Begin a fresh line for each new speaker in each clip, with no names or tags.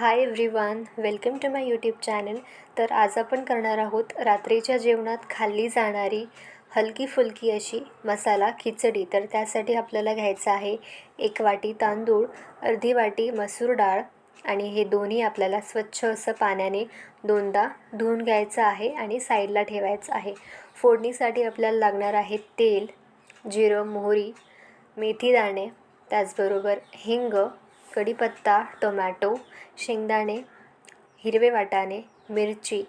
Hi everyone welcome to my YouTube channel तर आज आपण करणार आहोत रात्रीच्या जेवणात खाल्ली जाणारी हलकी फुलकी अशी मसाला खिचडी. तर त्यासाठी आपल्याला घ्यायचं आहे एक वाटी तांदूळ अर्धी वाटी मसूर डाळ आणि हे दोन्ही आपल्याला स्वच्छ असं पाण्याने दोनदा धुवून घ्यायचं आहे आणि साईडला ठेवायचं आहे. फोडणीसाठी आपल्याला लागणार आहे तेल जिरं मोहरी मेथीदाणे त्याचबरोबर हिंग कढीपत्ता टोमॅटो शेंगदाणे हिरवे वाटाणे मिरची.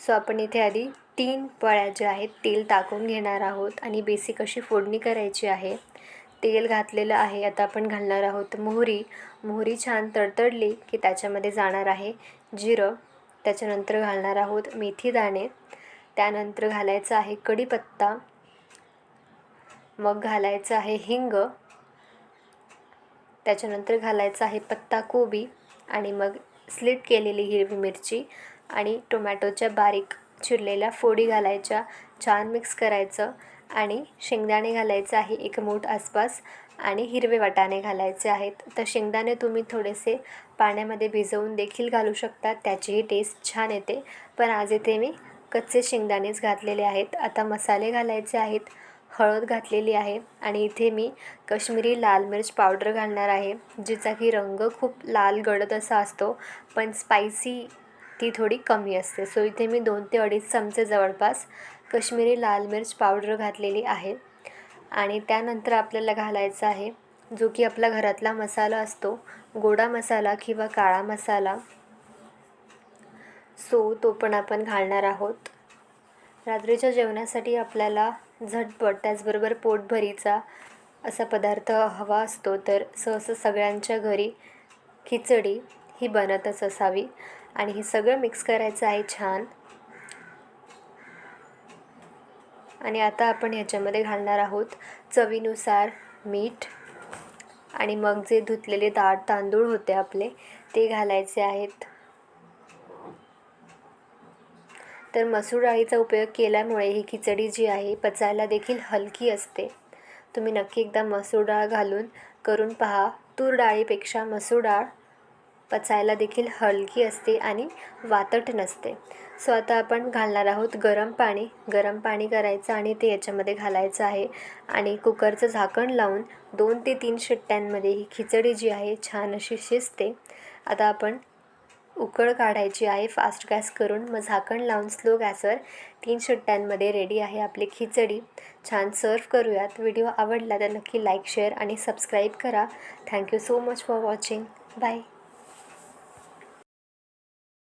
सो आपण इथे आधी तीन पळ्या ज्या आहेत तेल टाकून घेणार आहोत आणि बेसिक अशी फोडणी करायची आहे. तेल घातलेलं आहे आता आपण घालणार आहोत मोहरी. मोहरी छान तडतडली की त्याच्यामध्ये जाणार आहे जिरं. त्याच्यानंतर घालणार आहोत मेथीदाणे त्यानंतर घालायचं आहे कढीपत्ता. मग घालायचं आहे हिंग. त्याच्यानंतर घालायचं आहे पत्ताकोबी आणि मग स्लिट केलेली हिरवी मिरची आणि टोमॅटोच्या बारीक चिरलेल्या फोडी घालायच्या छान मिक्स करायचं आणि शेंगदाणे घालायचं आहे एक मूठ आसपास आणि हिरवे वाटाणे घालायचे आहेत. तर शेंगदाणे तुम्ही थोडेसे पाण्यामध्ये भिजवून देखील घालू शकता त्याचीही टेस्ट छान येते. पण आज इथे मी कच्चे शेंगदाणेच घातलेले आहेत. आता मसाले घालायचे आहेत. हळद घातलेली आहे आणि इथे मी कश्मीरी लाल मिर्च पावडर घालणार आहे जिचा की रंग खूप लाल गडद असा असतो पण स्पायसी ती थोडी कमी असते. सो इथे मी दोन ते अडीच चमचे जवळपास कश्मीरी लाल मिर्च पावडर घातलेली आहे आणि त्यानंतर आपल्याला घालायचा आहे जो की आपला घरातला मसाला असतो गोडा मसाला किंवा काळा मसाला. सो तो पण आपण घालणार आहोत. रात्रीच्या जेवणासाठी आपल्याला झटपट त्याचबरोबर पोटभरीचा असा पदार्थ हवा असतो तर सहसा सगळ्यांच्या घरी खिचडी ही बनतच असावी. आणि हे सगळं मिक्स करायचं आहे छान. आणि आता आपण ह्याच्यामध्ये घालणार आहोत चवीनुसार मीठ. आणि मग जे धुतलेले दाट तांदूळ होते आपले ते घालायचे आहेत. तर मसूर डाळीचा उपयोग केल्यामुळे ही खिचडी जी आहे पचायला देखील हलकी असते. तुम्ही नक्की एकदा मसूर डाळ घालून करून पहा. तूर डाळीपेक्षा मसूर डाळ पचायला देखील हलकी असते आणि वातट नसते. सो आता आपण घालणार आहोत गरम पाणी. गरम पाणी करायचं आणि ते याच्यामध्ये घालायचं आहे. आणि कुकरचं झाकण लावून दोन ते तीन शिट्ट्यांमध्ये ही खिचडी जी आहे छान अशी शिजते. आता आपण उकळ काढायची आहे फास्ट गॅस करून मग झाकण लावून स्लो गॅसवर तीन शिट्ट्यांमध्ये रेडी आहे आपली खिचडी. छान सर्व करूयात. व्हिडिओ आवडला तर नक्की लाईक शेअर आणि सबस्क्राईब करा. Thank you so much for watching bye